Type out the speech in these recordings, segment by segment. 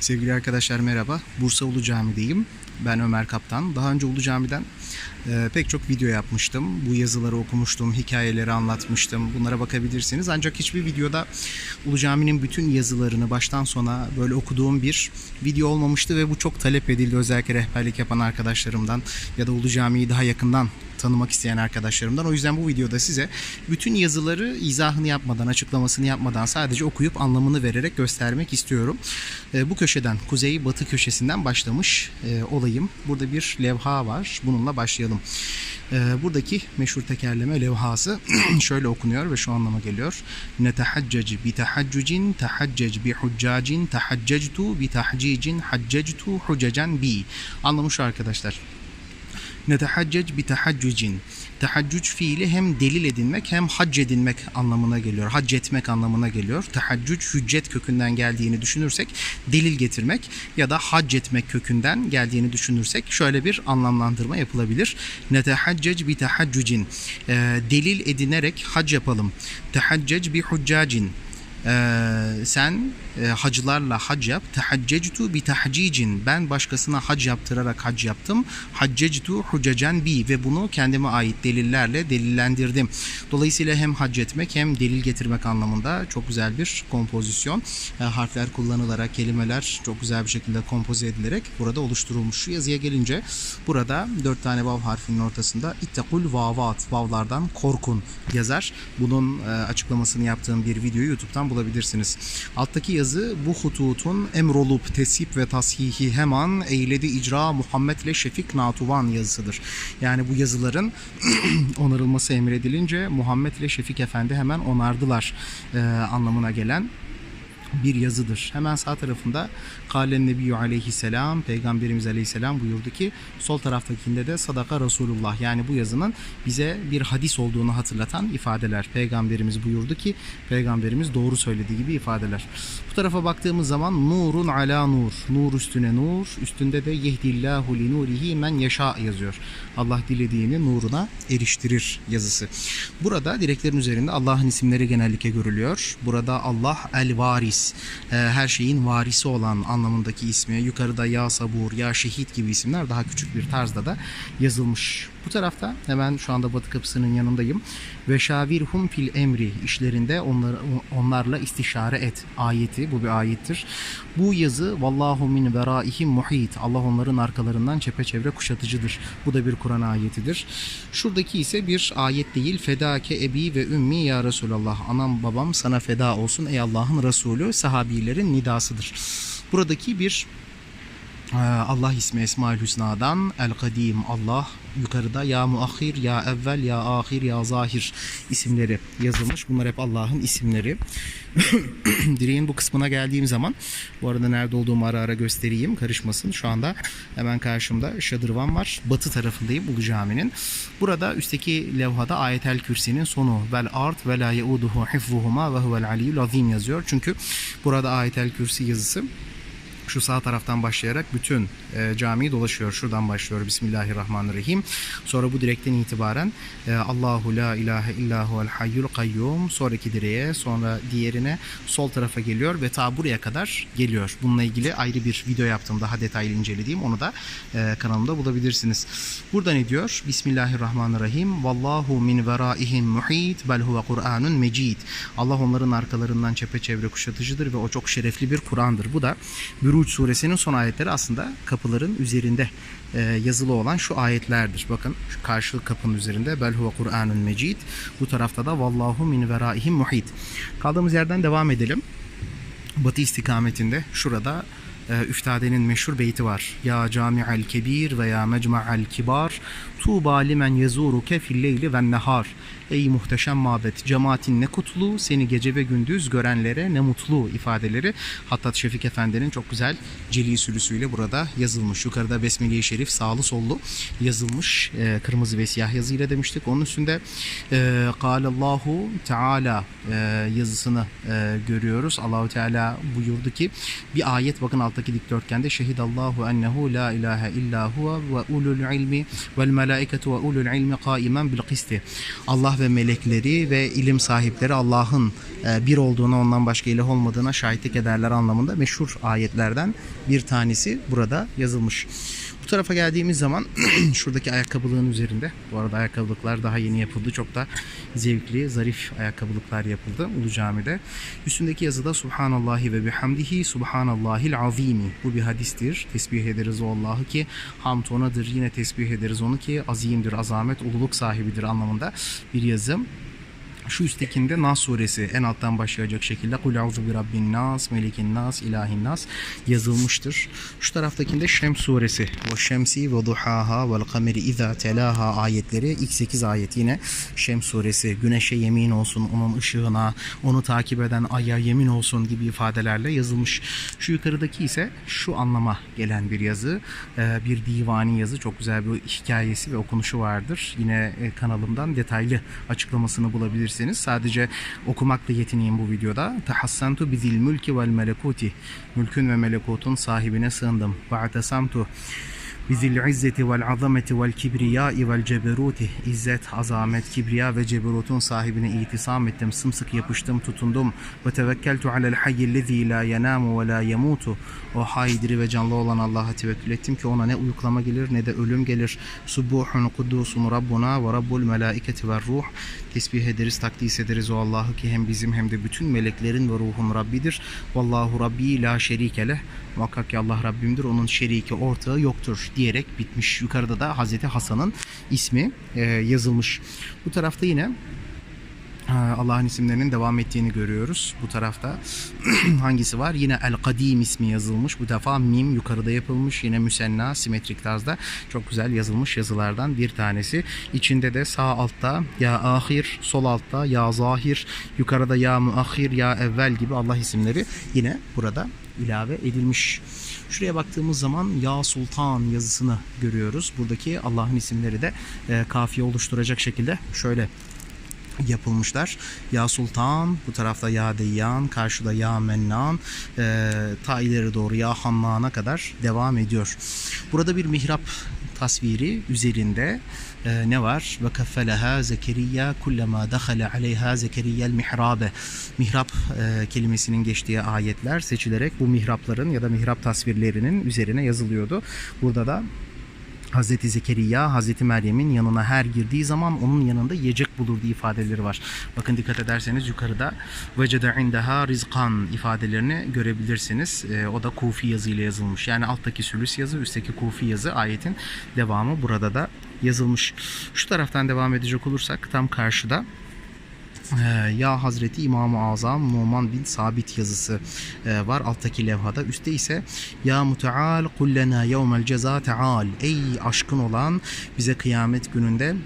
Sevgili arkadaşlar merhaba. Bursa Ulu Cami'deyim. Ben Ömer Kaptan. Daha önce Ulu Cami'den e, pek çok video yapmıştım. Bu yazıları okumuştum, hikayeleri anlatmıştım. Bunlara bakabilirsiniz. Ancak hiçbir videoda Ulu Cami'nin bütün yazılarını baştan sona böyle okuduğum bir video olmamıştı ve bu çok talep edildi. Özellikle rehberlik yapan arkadaşlarımdan ya da Ulu Cami'yi daha yakından tanımak isteyen arkadaşlarımdan. O yüzden bu videoda size bütün yazıları izahını yapmadan, açıklamasını yapmadan sadece okuyup anlamını vererek göstermek istiyorum. E, bu köşeden, kuzey batı köşesinden başlamış e, olayım. Burada bir levha var. Bununla başlayalım. E, buradaki meşhur tekerleme levhası şöyle okunuyor ve şu anlama geliyor. Netehaccec bi tehaccucin tehaccec bi huccacin tehaccectu bi tahcicin haccectu huccecen bi. Anlamı şu arkadaşlar. Netehaccec bi tehaccücin. Tehaccüc fiili hem delil edinmek hem hac edinmek anlamına geliyor. Hac etmek anlamına geliyor. Tehaccüc hüccet kökünden geldiğini düşünürsek delil getirmek ya da hac etmek kökünden geldiğini düşünürsek şöyle bir anlamlandırma yapılabilir. Netehaccec bi tehaccücin. Ee, delil edinerek hac yapalım. Tehaccec bi huccacin. Ee, sen e, hacılarla hac yap. Tehaccectu bi tahcicin. Ben başkasına hac yaptırarak hac yaptım. Haccectu hucecen bi ve bunu kendime ait delillerle delillendirdim. Dolayısıyla hem hac etmek hem delil getirmek anlamında çok güzel bir kompozisyon. E, harfler kullanılarak kelimeler çok güzel bir şekilde kompoze edilerek burada oluşturulmuş. Şu yazıya gelince burada dört tane vav harfinin ortasında ittekul vavat vavlardan korkun yazar. Bunun e, açıklamasını yaptığım bir videoyu YouTube'dan bulabilirsiniz. Alttaki yazı bu hututun emrolup tesip ve tashihi hemen eyledi icra Muhammed ile Şefik Natuvan yazısıdır. Yani bu yazıların onarılması emredilince Muhammed ile Şefik Efendi hemen onardılar e, anlamına gelen bir yazıdır. Hemen sağ tarafında Kalen Nebiyyü aleyhisselam Peygamberimiz aleyhisselam buyurdu ki sol taraftakinde de sadaka Resulullah yani bu yazının bize bir hadis olduğunu hatırlatan ifadeler. Peygamberimiz buyurdu ki Peygamberimiz doğru söylediği gibi ifadeler. Tarafa baktığımız zaman nurun ala nur. Nur üstüne nur. Üstünde de yehdillahu li nurihi men yeşa yazıyor. Allah dilediğini nuruna eriştirir yazısı. Burada direklerin üzerinde Allah'ın isimleri genellikle görülüyor. Burada Allah el varis her şeyin varisi olan anlamındaki ismi. Yukarıda ya sabur, ya şehit gibi isimler daha küçük bir tarzda da yazılmış. Bu tarafta hemen şu anda Batı Kapısı'nın yanındayım. Ve şavirhum fil emri işlerinde onlar, onlarla istişare et ayeti. Bu bir ayettir. Bu yazı vallahu min veraihim muhit. Allah onların arkalarından çepeçevre kuşatıcıdır. Bu da bir Kur'an ayetidir. Şuradaki ise bir ayet değil. Fedake ebi ve ümmi ya Resulallah. Anam babam sana feda olsun ey Allah'ın Resulü sahabilerin nidasıdır. Buradaki bir Allah ismi Esmaül Hüsna'dan El Kadim Allah yukarıda ya muahhir ya evvel ya ahir ya zahir isimleri yazılmış. Bunlar hep Allah'ın isimleri. Direğin bu kısmına geldiğim zaman bu arada nerede olduğumu ara ara göstereyim karışmasın. Şu anda hemen karşımda şadırvan var. Batı tarafındayım Ulu Cami'nin. Burada üstteki levhada ayetel kürsinin sonu vel art ve la yeuduhu hifzuhuma ve huvel aliyyul azim yazıyor. Çünkü burada ayetel kürsi yazısı şu sağ taraftan başlayarak bütün e, camiyi dolaşıyor. Şuradan başlıyor Bismillahirrahmanirrahim. Sonra bu direkten itibaren e, Allahu la ilahe illahu el hayyul kayyum sonraki direğe sonra diğerine sol tarafa geliyor ve ta buraya kadar geliyor. Bununla ilgili ayrı bir video yaptım daha detaylı incelediğim onu da e, kanalımda bulabilirsiniz. Burada ne diyor? Bismillahirrahmanirrahim. Vallahu min veraihim muhit bel huve Kur'anun mecid. Allah onların arkalarından çepeçevre kuşatıcıdır ve o çok şerefli bir Kur'an'dır. Bu da Buruç suresinin son ayetleri aslında kapıların üzerinde e, yazılı olan şu ayetlerdir. Bakın şu karşı kapının üzerinde bel huve Kur'anun mecid. Bu tarafta da vallahu min veraihim muhit. Kaldığımız yerden devam edelim. Batı istikametinde şurada e, Üftade'nin meşhur beyti var. Ya cami'al kebir ve ya mecma'al kibar tuğba limen yezuruke fil leyli ve nehar. Ey muhteşem mabet cemaatin ne kutlu seni gece ve gündüz görenlere ne mutlu ifadeleri Hattat Şefik Efendi'nin çok güzel celi sülüsüyle burada yazılmış. Yukarıda Besmele-i Şerif sağlı sollu yazılmış e, kırmızı ve siyah yazıyla demiştik. Onun üstünde e, Kâlallahu Teala e, yazısını e, görüyoruz. Allahu Teala buyurdu ki bir ayet bakın alttaki dikdörtgende şehidallahu ennehu la ilahe illa huve ve ulul ilmi vel melaiketu ve ulul ilmi kaimen bil kısti. Allah ve melekleri ve ilim sahipleri Allah'ın e, bir olduğuna ondan başka ilah olmadığına şahitlik ederler anlamında meşhur ayetlerden bir tanesi burada yazılmış. Tarafa geldiğimiz zaman şuradaki ayakkabılığın üzerinde bu arada ayakkabılıklar daha yeni yapıldı. Çok da zevkli, zarif ayakkabılıklar yapıldı Ulu Cami'de. Üstündeki yazıda Subhanallahi ve bihamdihi Subhanallahil azimi. Bu bir hadistir. Tesbih ederiz o Allah'ı ki hamd onadır. Yine tesbih ederiz onu ki azimdir, azamet, ululuk sahibidir anlamında bir yazı. Şu üsttekinde Nas suresi en alttan başlayacak şekilde Kul auzu bi rabbin nas, melikin nas, ilahin nas yazılmıştır. Şu taraftakinde Şems suresi ve şemsi ve duhaha vel kameri iza telaha ayetleri ilk 8 ayet yine Şems suresi güneşe yemin olsun onun ışığına onu takip eden aya yemin olsun gibi ifadelerle yazılmış. Şu yukarıdaki ise şu anlama gelen bir yazı Ee, bir divani yazı çok güzel bir hikayesi ve okunuşu vardır. Yine e, kanalımdan detaylı açıklamasını bulabilirsiniz. Sadece okumakla yetineyim bu videoda. Tahassantu bizil mülki vel melekuti. Mülkün ve melekutun sahibine sığındım. Ve atesamtu bizil izzeti vel azameti vel kibriyai vel ceberuti. İzzet, azamet, kibriya ve ceberutun sahibine itisam ettim. Sımsıkı yapıştım, tutundum. Ve tevekkeltu alel hayyillezî la yenamu ve la yemutu. O hay diri ve canlı olan Allah'a tevekkül ettim ki ona ne uyuklama gelir ne de ölüm gelir. Subuhun kudusun Rabbuna ve Rabbul melaiketi ve ruh. Tesbih ederiz, takdis ederiz o Allah'ı ki hem bizim hem de bütün meleklerin ve ruhun Rabbidir. Vallahu Rabbi la şerike. Muhakkak ki Allah Rabbimdir. Onun şeriki ortağı yoktur diyerek bitmiş. Yukarıda da Hazreti Hasan'ın ismi e, yazılmış. Bu tarafta yine Allah'ın isimlerinin devam ettiğini görüyoruz. Bu tarafta hangisi var? Yine El Kadim ismi yazılmış. Bu defa mim yukarıda yapılmış. Yine müsenna simetrik tarzda çok güzel yazılmış yazılardan bir tanesi. İçinde de sağ altta ya ahir, sol altta ya zahir, yukarıda ya muahhir, ya evvel gibi Allah isimleri yine burada ilave edilmiş. Şuraya baktığımız zaman Ya Sultan yazısını görüyoruz. Buradaki Allah'ın isimleri de e, kafiye oluşturacak şekilde şöyle yapılmışlar. Ya Sultan, bu tarafta Ya Deyyan, karşıda Ya Mennan, e, ta ileri doğru Ya Hannan'a kadar devam ediyor. Burada bir mihrap tasviri üzerinde e, ne var? Ve keffeleha Zekeriya kullama dakhala aleyha Zekeriya'l mihrabe. Mihrap e, kelimesinin geçtiği ayetler seçilerek bu mihrapların ya da mihrap tasvirlerinin üzerine yazılıyordu. Burada da Hazreti Zekeriya, Hazreti Meryem'in yanına her girdiği zaman onun yanında yiyecek bulurdu ifadeleri var. Bakın dikkat ederseniz yukarıda vecede indaha rizkan ifadelerini görebilirsiniz. Ee, o da kufi yazıyla yazılmış. Yani alttaki sülüs yazı, üstteki kufi yazı ayetin devamı burada da yazılmış. Şu taraftan devam edecek olursak tam karşıda ya Hazreti İmam-ı Azam Numan bin Sabit yazısı e, var alttaki levhada. Üstte ise Ya Muteal kullena yevmel ceza teal. Ey aşkın olan bize kıyamet gününde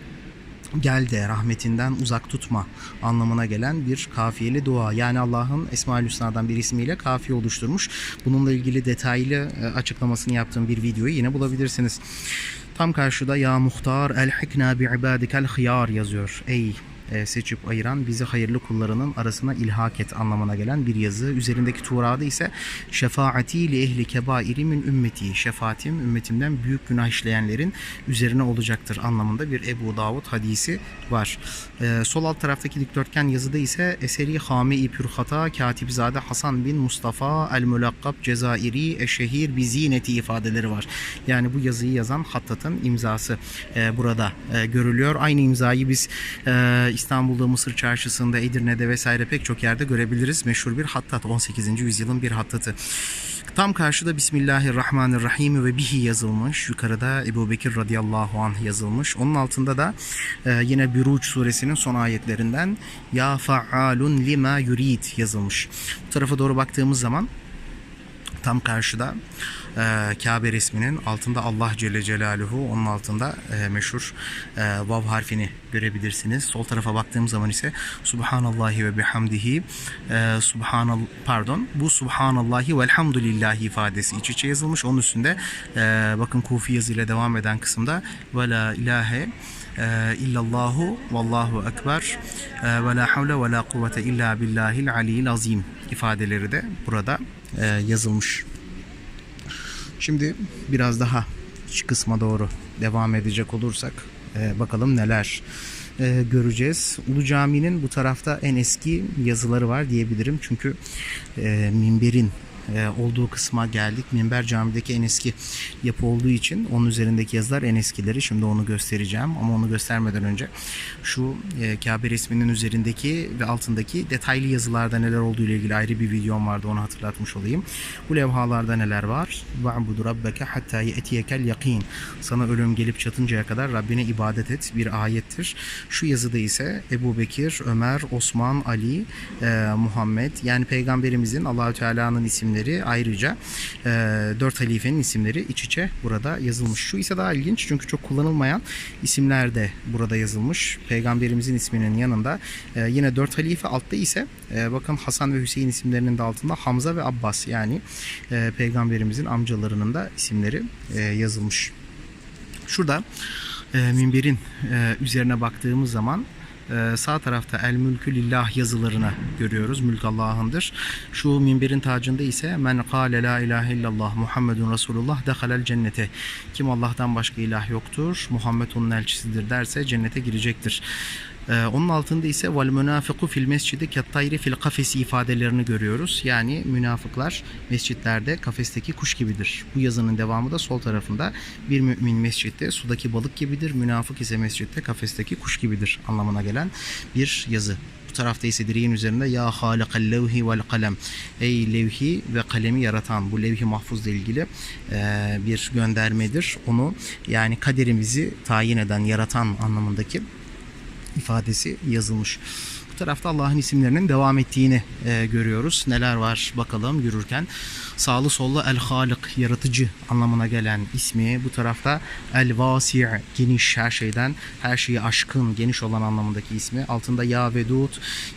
gel de rahmetinden uzak tutma anlamına gelen bir kafiyeli dua. Yani Allah'ın Esma-ül Hüsna'dan bir ismiyle kafiye oluşturmuş. Bununla ilgili detaylı e, açıklamasını yaptığım bir videoyu yine bulabilirsiniz. Tam karşıda ya muhtar el hikna bi ibadikel hıyar yazıyor. Ey seçip ayıran bizi hayırlı kullarının arasına ilhak et anlamına gelen bir yazı. Üzerindeki tuğrada ise şefaati li ehli kebairi min ümmeti. Şefaatim ümmetimden büyük günah işleyenlerin üzerine olacaktır anlamında bir Ebu Davud hadisi var. E, sol alt taraftaki dikdörtgen yazıda ise eseri Hame-i Pürhata Katibzade Hasan bin Mustafa el Mülakkab Cezairi Eşehir bi zineti ifadeleri var. Yani bu yazıyı yazan Hattat'ın imzası e, burada e, görülüyor. Aynı imzayı biz e, İstanbul'da, Mısır Çarşısı'nda, Edirne'de vesaire pek çok yerde görebiliriz. Meşhur bir hattat, 18. yüzyılın bir hattatı. Tam karşıda Bismillahirrahmanirrahim ve bihi yazılmış. Yukarıda Ebu Bekir radıyallahu anh yazılmış. Onun altında da e, yine Büruç suresinin son ayetlerinden Ya fa'alun lima yurid yazılmış. Bu tarafa doğru baktığımız zaman tam karşıda e, Kabe resminin altında Allah Celle Celaluhu onun altında e, meşhur e, vav harfini görebilirsiniz. Sol tarafa baktığım zaman ise Subhanallahi ve bihamdihi e, Subhanal pardon bu Subhanallahi velhamdülillahi ifadesi iç içe yazılmış. Onun üstünde e, bakın kufi yazıyla devam eden kısımda ve la ilahe e, illallahu vallahu ekber e, ve la havle ve la kuvvete illa billahil aliyyil azim ifadeleri de burada e, yazılmış. Şimdi biraz daha iç kısma doğru devam edecek olursak e, bakalım neler e, göreceğiz. Ulu Cami'nin bu tarafta en eski yazıları var diyebilirim. Çünkü e, minberin olduğu kısma geldik. Minber camideki en eski yapı olduğu için onun üzerindeki yazılar en eskileri. Şimdi onu göstereceğim ama onu göstermeden önce şu e, Kabe resminin üzerindeki ve altındaki detaylı yazılarda neler olduğu ile ilgili ayrı bir videom vardı onu hatırlatmış olayım. Bu levhalarda neler var? Va'budu rabbeke hatta ye'tiyekel yakin. Sana ölüm gelip çatıncaya kadar Rabbine ibadet et bir ayettir. Şu yazıda ise Ebu Bekir, Ömer, Osman, Ali, e, Muhammed yani peygamberimizin Allahü Teala'nın isimleri ayrıca e, dört halifenin isimleri iç içe burada yazılmış. Şu ise daha ilginç çünkü çok kullanılmayan isimler de burada yazılmış. Peygamberimizin isminin yanında e, yine dört halife altta ise e, bakın Hasan ve Hüseyin isimlerinin de altında Hamza ve Abbas yani e, peygamberimizin amcalarının da isimleri e, yazılmış. Şurada e, minberin e, üzerine baktığımız zaman sağ tarafta El Mülkü Lillah yazılarını görüyoruz. Mülk Allah'ındır. Şu minberin tacında ise Men kâle la ilahe illallah Muhammedun Resulullah dehalel cennete. Kim Allah'tan başka ilah yoktur, Muhammed onun elçisidir derse cennete girecektir. Ee, onun altında ise vel münafiku fil mescidi kettayri fil kafesi ifadelerini görüyoruz. Yani münafıklar mescitlerde kafesteki kuş gibidir. Bu yazının devamı da sol tarafında bir mümin mescitte sudaki balık gibidir. Münafık ise mescitte kafesteki kuş gibidir anlamına gelen bir yazı. Bu tarafta ise direğin üzerinde ya halikal levhi vel kalem. Ey levhi ve kalemi yaratan bu levhi mahfuzla ilgili e, bir göndermedir. Onu yani kaderimizi tayin eden, yaratan anlamındaki ifadesi yazılmış. Bu tarafta Allah'ın isimlerinin devam ettiğini e, görüyoruz. Neler var bakalım yürürken. Sağlı sollu El Halik, yaratıcı anlamına gelen ismi. Bu tarafta El Vasi' geniş her şeyden, her şeyi aşkın, geniş olan anlamındaki ismi. Altında Ya Vedud,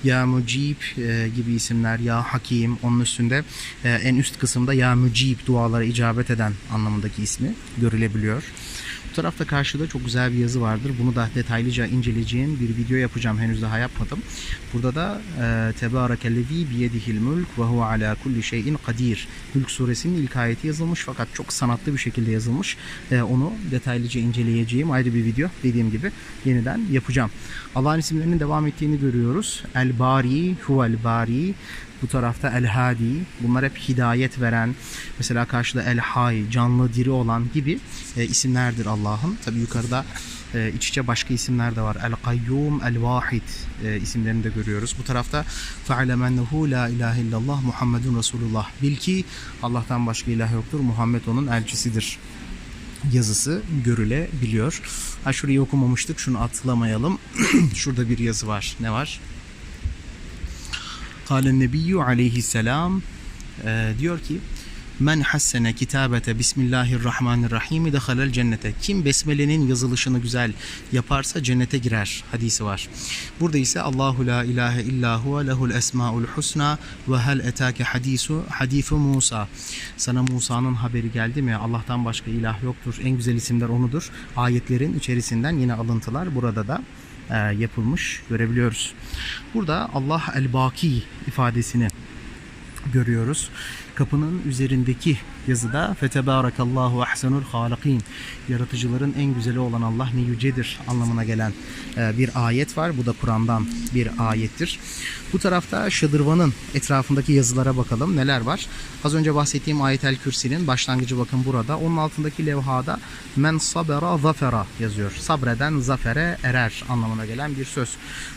Ya Mucib e, gibi isimler, Ya Hakim. Onun üstünde e, en üst kısımda Ya Mucib dualara icabet eden anlamındaki ismi görülebiliyor. Bu tarafta karşıda çok güzel bir yazı vardır. Bunu da detaylıca inceleyeceğim bir video yapacağım. Henüz daha yapmadım. Burada da e, Tebârekellezî biyedihil mülk ve huve alâ kulli şeyin kadir. Mülk suresinin ilk ayeti yazılmış fakat çok sanatlı bir şekilde yazılmış. E, onu detaylıca inceleyeceğim ayrı bir video dediğim gibi yeniden yapacağım. Allah'ın isimlerinin devam ettiğini görüyoruz. El Bari, Huvel Bari, bu tarafta El Hadi. Bunlar hep hidayet veren. Mesela karşıda El Hay, canlı diri olan gibi e, isimlerdir Allah'ın. Tabi yukarıda e, iç içe başka isimler de var. El Kayyum, El Vahid e, isimlerini de görüyoruz. Bu tarafta fe'alemennehu la ilahe illallah Muhammedun Resulullah. Bil ki Allah'tan başka ilah yoktur. Muhammed onun elçisidir yazısı görülebiliyor. Ha şurayı okumamıştık. Şunu atlamayalım. Şurada bir yazı var. Ne var? Kâlen nebiyyü aleyhisselam e, diyor ki Men hassene kitabete Bismillahirrahmanirrahim dehalel cennete. Kim besmelenin yazılışını güzel yaparsa cennete girer hadisi var. Burada ise Allahu la ilahe illa huve lehul esmaul husna ve hel etake hadisu hadifu Musa. Sana Musa'nın haberi geldi mi? Allah'tan başka ilah yoktur. En güzel isimler onudur. Ayetlerin içerisinden yine alıntılar burada da yapılmış görebiliyoruz. Burada Allah el-Baki ifadesini görüyoruz. Kapının üzerindeki yazıda Fetebarakallahu ahsenul halikin yaratıcıların en güzeli olan Allah ne yücedir anlamına gelen e, bir ayet var. Bu da Kur'an'dan bir ayettir. Bu tarafta Şadırvan'ın etrafındaki yazılara bakalım. Neler var? Az önce bahsettiğim Ayet-el Kürsi'nin başlangıcı bakın burada. Onun altındaki levhada men sabera zafera yazıyor. Sabreden zafere erer anlamına gelen bir söz.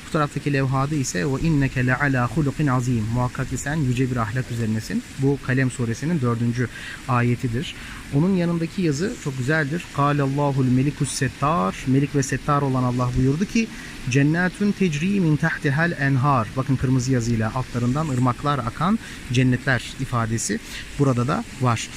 Bu taraftaki levhada ise o inneke le ala hulukin azim. Muhakkak ki sen yüce bir ahlak üzerinesin. Bu Kalem suresinin dördüncü ayetidir. Onun yanındaki yazı çok güzeldir. Kâlellâhul melikus settar. Melik ve settar olan Allah buyurdu ki Cennetun tecri min tahtihal enhar. Bakın kırmızı yazıyla altlarından ırmaklar akan cennetler ifadesi burada da var.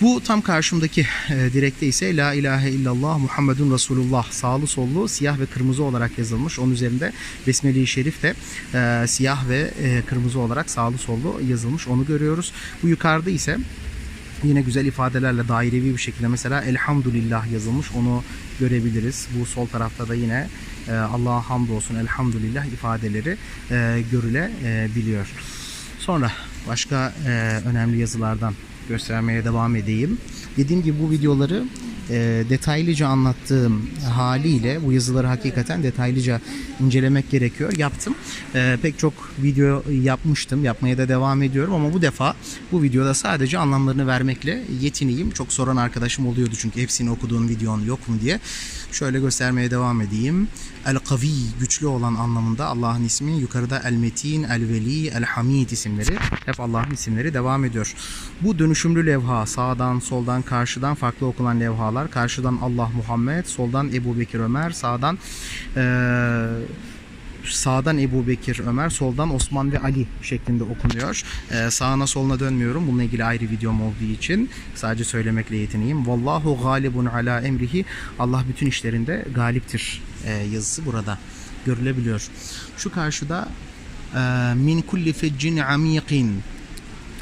Bu tam karşımdaki e, direkte ise La ilahe illallah Muhammedun Resulullah sağlı sollu siyah ve kırmızı olarak yazılmış. Onun üzerinde Besmele-i Şerif de e, siyah ve e, kırmızı olarak sağlı sollu yazılmış. Onu görüyoruz. Bu yukarıda ise yine güzel ifadelerle dairevi bir şekilde mesela Elhamdülillah yazılmış. Onu görebiliriz. Bu sol tarafta da yine e, Allah'a hamdolsun elhamdülillah ifadeleri e, görülebiliyor. Sonra başka e, önemli yazılardan göstermeye devam edeyim. Dediğim gibi bu videoları e, detaylıca anlattığım haliyle bu yazıları hakikaten detaylıca incelemek gerekiyor. Yaptım. E, pek çok video yapmıştım. Yapmaya da devam ediyorum ama bu defa bu videoda sadece anlamlarını vermekle yetineyim. Çok soran arkadaşım oluyordu çünkü hepsini okuduğun videon yok mu diye. Şöyle göstermeye devam edeyim. El-Kavi güçlü olan anlamında Allah'ın ismi. Yukarıda El-Metin, El-Veli, El-Hamid isimleri. Hep Allah'ın isimleri devam ediyor. Bu dönüşümlü levha sağdan, soldan, karşıdan farklı okunan levhalar. Karşıdan Allah Muhammed, soldan Ebu Bekir Ömer, sağdan eee sağdan Ebu Bekir Ömer, soldan Osman ve Ali şeklinde okunuyor. Ee, sağına soluna dönmüyorum. Bununla ilgili ayrı videom olduğu için sadece söylemekle yetineyim. Vallahu galibun ala emrihi. Allah bütün işlerinde galiptir ee, yazısı burada görülebiliyor. Şu karşıda e, min kulli feccin amiqin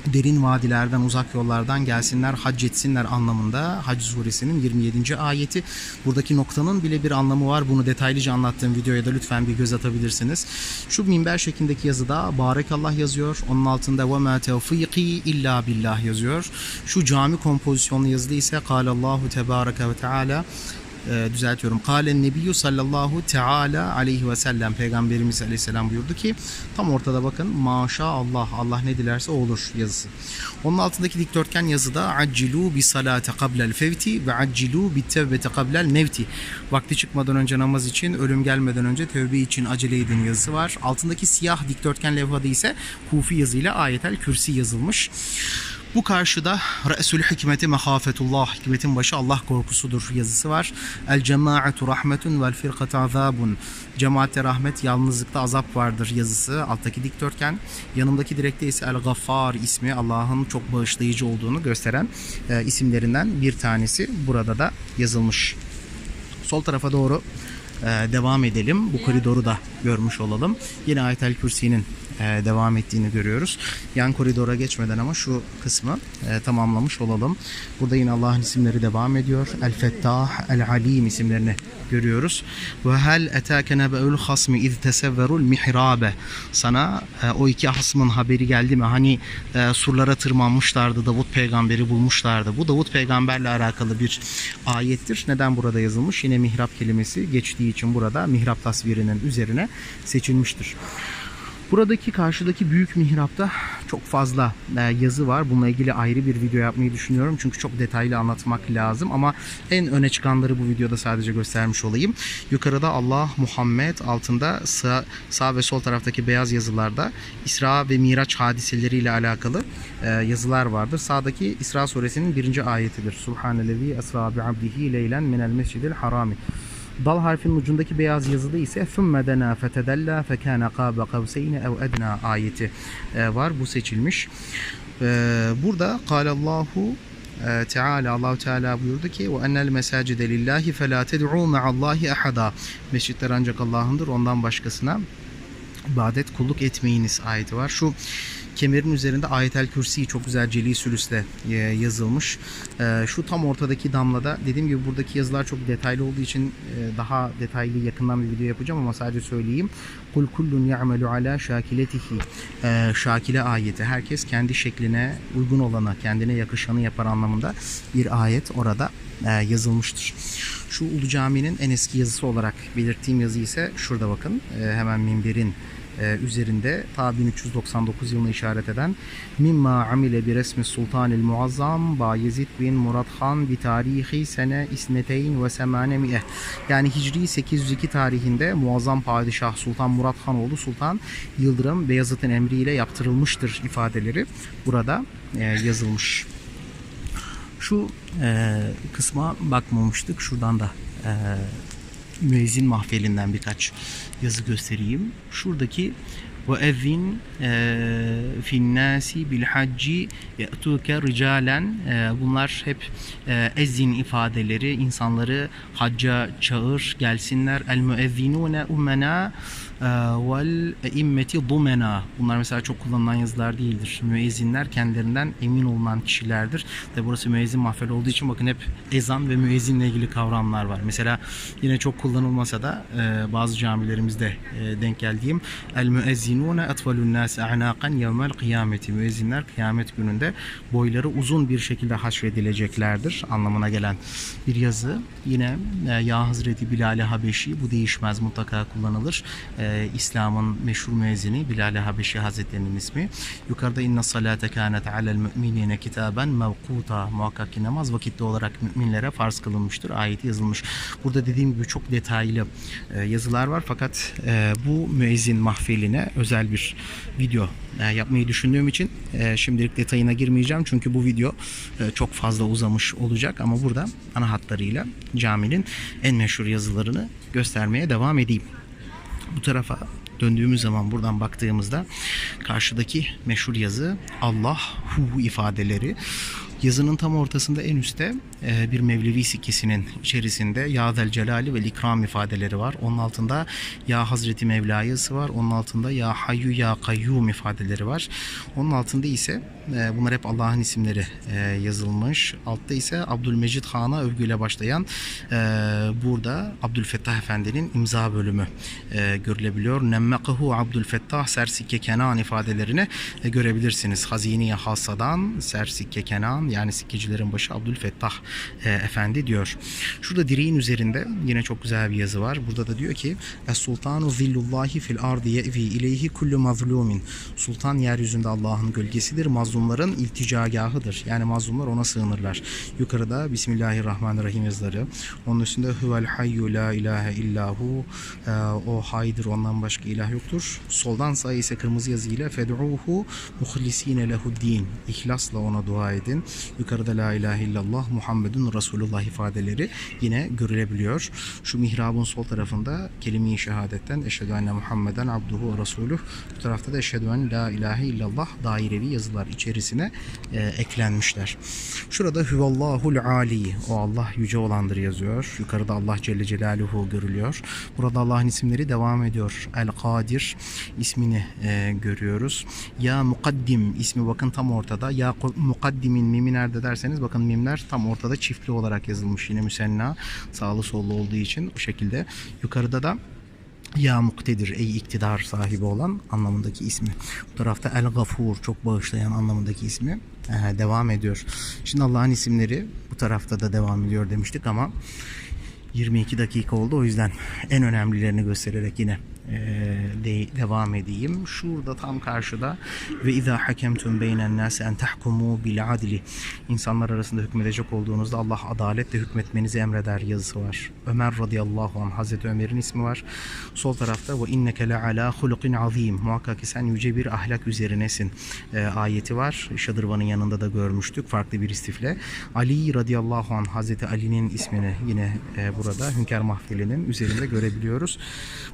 derin vadilerden, uzak yollardan gelsinler, hac etsinler anlamında Hac suresinin 27. ayeti. Buradaki noktanın bile bir anlamı var. Bunu detaylıca anlattığım videoya da lütfen bir göz atabilirsiniz. Şu minber şeklindeki yazıda Barekallah yazıyor. Onun altında ve ma tevfiki illa billah yazıyor. Şu cami kompozisyonlu yazıda ise Kalallahu Tebareke ve Teala e, düzeltiyorum. Kalen Nebiyyü sallallahu teala aleyhi ve sellem Peygamberimiz aleyhisselam buyurdu ki tam ortada bakın maşallah Allah ne dilerse olur yazısı. Onun altındaki dikdörtgen yazıda accilu bi salate kablel fevti ve accilu bi tevbete kablel mevti. Vakti çıkmadan önce namaz için, ölüm gelmeden önce tövbe için acele edin yazısı var. Altındaki siyah dikdörtgen levhada ise Kufi yazıyla ayetel kürsi yazılmış. Bu karşıda Re'sül hikmeti mehafetullah, hikmetin başı Allah korkusudur yazısı var. El cemaatu rahmetun vel firkatu azabun. Cemaatte rahmet, yalnızlıkta azap vardır yazısı. Alttaki dikdörtgen. Yanımdaki direkte ise El Gaffar ismi Allah'ın çok bağışlayıcı olduğunu gösteren e, isimlerinden bir tanesi burada da yazılmış. Sol tarafa doğru devam edelim. Bu koridoru da görmüş olalım. Yine Ayetel Kürsi'nin e, devam ettiğini görüyoruz. Yan koridora geçmeden ama şu kısmı e, tamamlamış olalım. Burada yine Allah'ın isimleri devam ediyor. El Fettah, El Alim isimlerini görüyoruz. Ve hel etâke nebe'ül hasmi iz tesevverul mihrabe. Sana e, o iki hasmın haberi geldi mi? Hani e, surlara tırmanmışlardı, Davut peygamberi bulmuşlardı. Bu Davut peygamberle alakalı bir ayettir. Neden burada yazılmış? Yine mihrap kelimesi geçtiği için burada mihrap tasvirinin üzerine seçilmiştir. Buradaki karşıdaki büyük mihrapta çok fazla e, yazı var. Bununla ilgili ayrı bir video yapmayı düşünüyorum. Çünkü çok detaylı anlatmak lazım ama en öne çıkanları bu videoda sadece göstermiş olayım. Yukarıda Allah, Muhammed, altında sağ, sağ ve sol taraftaki beyaz yazılarda İsra ve Miraç hadiseleriyle alakalı e, yazılar vardır. Sağdaki İsra suresinin birinci ayetidir. Subhanellezi esra bi abdihi leylen minel mescidil harami. Dal harfinin ucundaki beyaz yazıda ise ثُمَّ دَنَا فَتَدَلَّا فَكَانَ قَابَ قَوْسَيْنِ اَوْ اَدْنَا ayeti e, var. Bu seçilmiş. E, Burada Allahu Teala Allahu Teala buyurdu ki ve enel mesacide lillahi fela ted'u ma'allahi ahada. Mescitler ancak Allah'ındır. Ondan başkasına ibadet kulluk etmeyiniz ayeti var. Şu kemerin üzerinde ayetel kürsi çok güzel celi sülüsle e, yazılmış. E, Şu tam ortadaki damlada dediğim gibi buradaki yazılar çok detaylı olduğu için e, daha detaylı yakından bir video yapacağım ama sadece söyleyeyim. Kul kullun ya'melu ala şakiletihi. Şakile ayeti. Herkes kendi şekline uygun olanı, kendine yakışanı yapar anlamında bir ayet orada yazılmıştır. Şu Ulu Cami'nin en eski yazısı olarak belirttiğim yazı ise şurada bakın. Hemen minberin e, üzerinde ta 1399 yılına işaret eden Mimma amile bir resmi sultanil muazzam Bayezid bin Murat Han bi tarihi sene isneteyn ve semane yani Hicri 802 tarihinde muazzam padişah Sultan Murat Hanoğlu Sultan Yıldırım Beyazıt'ın emriyle yaptırılmıştır ifadeleri burada e, yazılmış. Şu e, kısma bakmamıştık. Şuradan da e, müezzin mahfilinden birkaç yazı göstereyim. Şuradaki ve evvin fin nasi bil hacci ye'tuke ricalen E, bunlar hep e, ezzin ifadeleri. İnsanları hacca çağır gelsinler. El müezzinune umena vel immeti dumena. Bunlar mesela çok kullanılan yazılar değildir. Müezzinler kendilerinden emin olunan kişilerdir. Tabi burası müezzin mahfeli olduğu için bakın hep ezan ve müezzinle ilgili kavramlar var. Mesela yine çok kullanılmasa da e, bazı camilerimizde e, denk geldiğim el müezzinune etvalun nas a'naqan yevmel kıyameti. Müezzinler kıyamet gününde boyları uzun bir şekilde haşredileceklerdir anlamına gelen bir yazı. Yine e, Ya Hazreti Bilal-i Habeşi bu değişmez mutlaka kullanılır. E, İslam'ın meşhur müezzini Bilal-i Habeşi Hazretlerinin ismi. Yukarıda inna salate kânet alel müminine kitaben mevkuta muhakkak ki namaz vakitli olarak müminlere farz kılınmıştır. Ayeti yazılmış. Burada dediğim gibi çok detaylı e, yazılar var fakat e, bu müezzin mahfiline özel bir video e, yapmayı düşündüğüm için e, şimdilik detayına girmeyeceğim. Çünkü bu video e, çok fazla uzamış olacak ama burada ana hatlarıyla caminin en meşhur yazılarını göstermeye devam edeyim. Bu tarafa döndüğümüz zaman buradan baktığımızda karşıdaki meşhur yazı Allah hu ifadeleri Yazının tam ortasında en üstte e, bir Mevlevi sikkesinin içerisinde Ya Zel Celali ve İkram ifadeleri var. Onun altında Ya Hazreti Mevla var. Onun altında Ya Hayyu Ya Kayyum ifadeleri var. Onun altında ise e, bunlar hep Allah'ın isimleri e, yazılmış. Altta ise Abdülmecid Han'a övgüyle başlayan burada Abdülfettah Efendi'nin imza bölümü görülebiliyor. Nemmekahu Abdülfettah Sersikke Kenan ifadelerini görebilirsiniz. Hazini Hasadan Sersikke Kenan yani sikkecilerin başı Abdülfettah e, Efendi diyor. Şurada direğin üzerinde yine çok güzel bir yazı var. Burada da diyor ki Es sultanu zillullahi fil ardi ye'vi ileyhi kullu mazlumin. Sultan yeryüzünde Allah'ın gölgesidir. Mazlumların ilticagahıdır. Yani mazlumlar ona sığınırlar. Yukarıda Bismillahirrahmanirrahim yazıları. Onun üstünde huvel hayyu la ilahe illahu. E, o haydır ondan başka ilah yoktur. Soldan sağa ise kırmızı yazıyla fed'uhu muhlisine lehuddin. İhlasla ona dua edin. Yukarıda la ilahe illallah Muhammedun Resulullah ifadeleri yine görülebiliyor. Şu mihrabın sol tarafında kelime-i şehadetten eşhedü enne Muhammeden abduhu ve resuluh. Bu tarafta da eşhedü en la ilahe illallah dairevi yazılar içerisine e, eklenmişler. Şurada huvallahul ali o Allah yüce olandır yazıyor. Yukarıda Allah Celle Celaluhu görülüyor. Burada Allah'ın isimleri devam ediyor. El Kadir ismini e, görüyoruz. Ya Mukaddim ismi bakın tam ortada. Ya Mukaddimin mimi nerede derseniz bakın mimler tam ortada çiftli olarak yazılmış. Yine müsenna sağlı sollu olduğu için bu şekilde. Yukarıda da ya muktedir ey iktidar sahibi olan anlamındaki ismi. Bu tarafta El Gafur çok bağışlayan anlamındaki ismi ee, devam ediyor. Şimdi Allah'ın isimleri bu tarafta da devam ediyor demiştik ama 22 dakika oldu o yüzden en önemlilerini göstererek yine de, devam edeyim. Şurada tam karşıda ve izâ hakemtum beynen nâse en tahkumu bil adli. İnsanlar arasında hükmedecek olduğunuzda Allah adaletle hükmetmenizi emreder yazısı var. Ömer radıyallahu anh Hazreti Ömer'in ismi var. Sol tarafta ve inneke le ala hulukin azim. Muhakkak ki sen yüce bir ahlak üzerinesin. E, ayeti var. Şadırvan'ın yanında da görmüştük farklı bir istifle. Ali radıyallahu anh Hazreti Ali'nin ismini yine e, burada Hünkar Mahfili'nin üzerinde görebiliyoruz.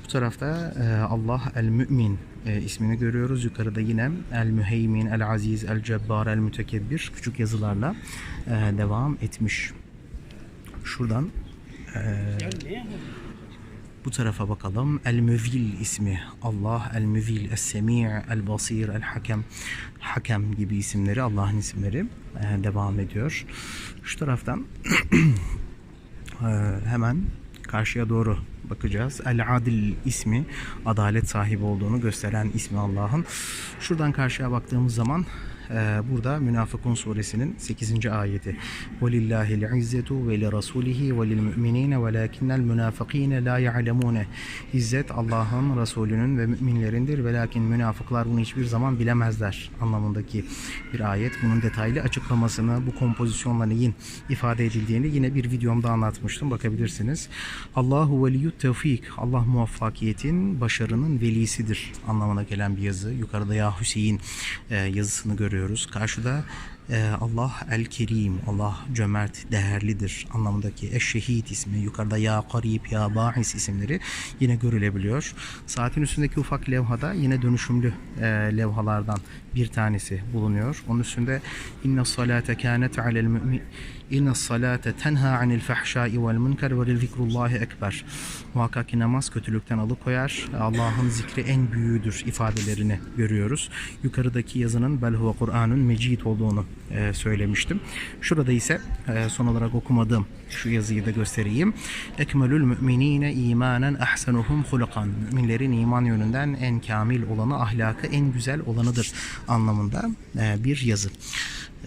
Bu tarafta e, Allah el Mümin e, ismini görüyoruz. Yukarıda yine el Müheymin, el Aziz, el Cebbar, el Mütekebbir küçük yazılarla e, devam etmiş. Şuradan bu tarafa bakalım. El Müvil ismi. Allah El Müvil, Es Semi' El Basir, El Hakem. Gibi isimleri Allah'ın isimleri devam ediyor. Şu taraftan hemen karşıya doğru bakacağız. El Adil ismi adalet sahibi olduğunu gösteren ismi Allah'ın. Şuradan karşıya baktığımız zaman burada Münafıkun suresinin 8. ayeti. وَلِلَّهِ الْعِزَّةُ وَلِرَسُولِهِ وَلِلْمُؤْمِنِينَ وَلَاكِنَّ الْمُنَافِقِينَ لَا يَعْلَمُونَ İzzet Allah'ın, Resulünün ve müminlerindir. Ve lakin münafıklar bunu hiçbir zaman bilemezler anlamındaki bir ayet. Bunun detaylı açıklamasını, bu kompozisyonla neyin ifade edildiğini yine bir videomda anlatmıştım. Bakabilirsiniz. Allahu veliyyut tevfik. Allah muvaffakiyetin, başarının velisidir anlamına gelen bir yazı. Yukarıda Ya Hüseyin e, yazısını görüyoruz. Karşıda Ee, Allah el kerim, Allah cömert, değerlidir anlamındaki eşşehid ismi, yukarıda ya karib, ya bahis isimleri yine görülebiliyor. Saatin üstündeki ufak levhada yine dönüşümlü e, levhalardan bir tanesi bulunuyor. Onun üstünde inne salate kânet alel mümin İnne salate tenha anil fahşai vel münker ve zikrullahi ekber. Muhakkak ki namaz kötülükten alıkoyar. Allah'ın zikri en büyüğüdür ifadelerini görüyoruz. Yukarıdaki yazının bel huve Kur'an'ın mecid olduğunu e, söylemiştim. Şurada ise e, son olarak okumadığım şu yazıyı da göstereyim. Ekmelül müminine imanen ahsenuhum hulukan. Müminlerin iman yönünden en kamil olanı, ahlakı en güzel olanıdır anlamında e, bir yazı.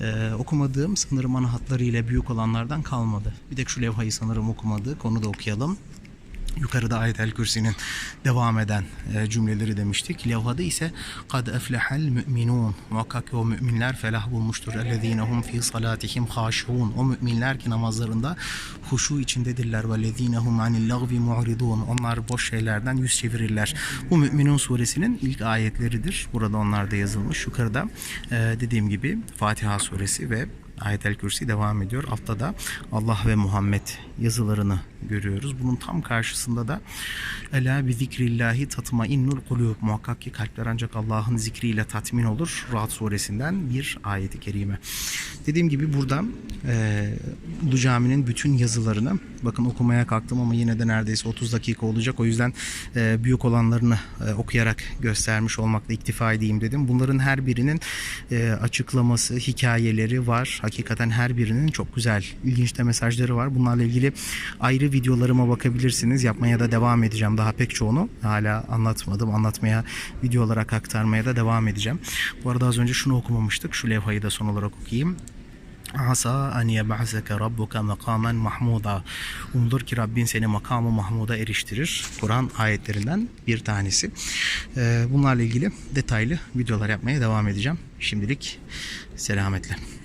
Ee, okumadığım sanırım ana hatlarıyla büyük olanlardan kalmadı. Bir de şu levhayı sanırım okumadık. Onu da okuyalım. Yukarıda Ayet-el Kürsi'nin devam eden e, cümleleri demiştik. Levhada ise kad eflehel müminun. Muhakkak ki o müminler felah bulmuştur. Ellezine hum fi salatihim haşun. O müminler ki namazlarında huşu içindedirler. Vellezine hum anil lagvi mu'ridun. Onlar boş şeylerden yüz çevirirler. Bu Müminun suresinin ilk ayetleridir. Burada onlar da yazılmış. Yukarıda e, dediğim gibi Fatiha suresi ve Ayet-el Kürsi devam ediyor. Altta da Allah ve Muhammed yazılarını görüyoruz. Bunun tam karşısında da Ela bi zikrillahi tatmainnul kulub. Muhakkak ki kalpler ancak Allah'ın zikriyle tatmin olur. Rahat suresinden bir ayeti kerime. Dediğim gibi burada e, Ulu Cami'nin bütün yazılarını bakın okumaya kalktım ama yine de neredeyse 30 dakika olacak. O yüzden e, büyük olanlarını e, okuyarak göstermiş olmakla iktifa edeyim dedim. Bunların her birinin e, açıklaması, hikayeleri var. Hakikaten her birinin çok güzel, ilginç de mesajları var. Bunlarla ilgili ayrı videolarıma bakabilirsiniz. Yapmaya da devam edeceğim. Daha pek çoğunu hala anlatmadım. Anlatmaya, video olarak aktarmaya da devam edeceğim. Bu arada az önce şunu okumamıştık. Şu levhayı da son olarak okuyayım. Asa en yeb'aseke rabbuke makamen mahmuda. Umulur ki Rabbin seni makamı mahmuda eriştirir. Kur'an ayetlerinden bir tanesi. Ee, Bunlarla ilgili detaylı videolar yapmaya devam edeceğim. Şimdilik selametle.